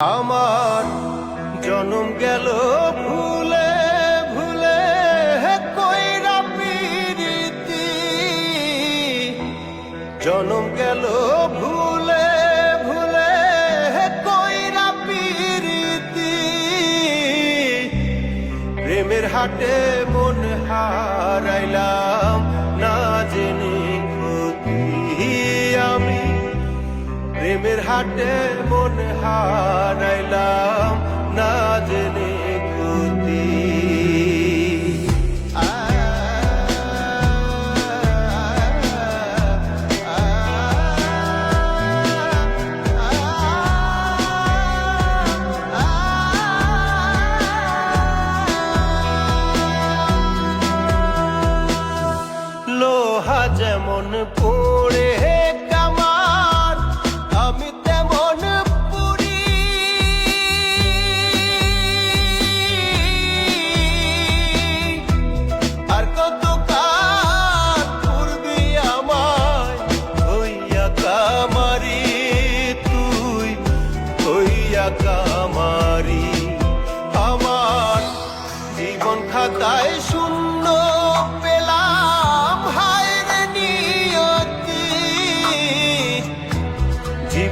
আমার জনম গেল ভুলে ভুলে কইরা পিরিতি। জনম গেল ভুলে ভুলে কইরা পিরিতি। প্রেমের হাটে প্রেমের হাটে মন হারাইলাম না।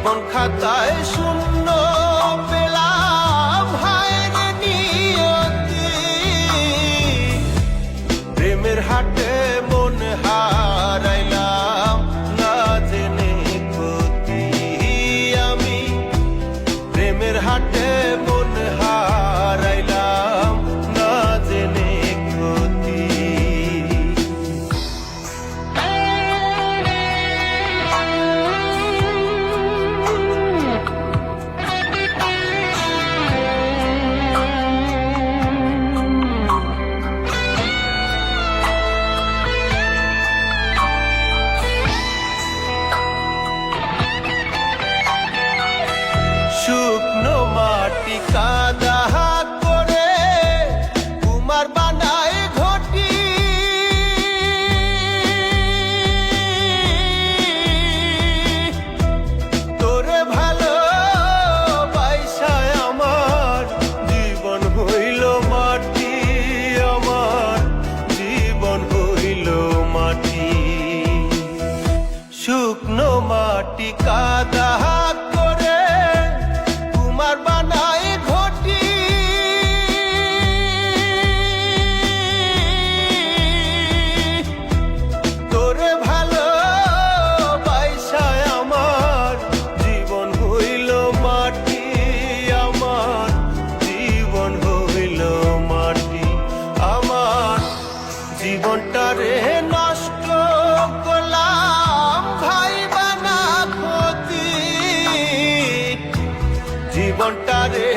জীবন খাতায় শূন্য পেলাম হায়রে নিয়তি। প্রেমের হাটে মন because জীবনটা রে নষ্ট করলাম ভাই বানা ক্ষতি। জীবনটা রে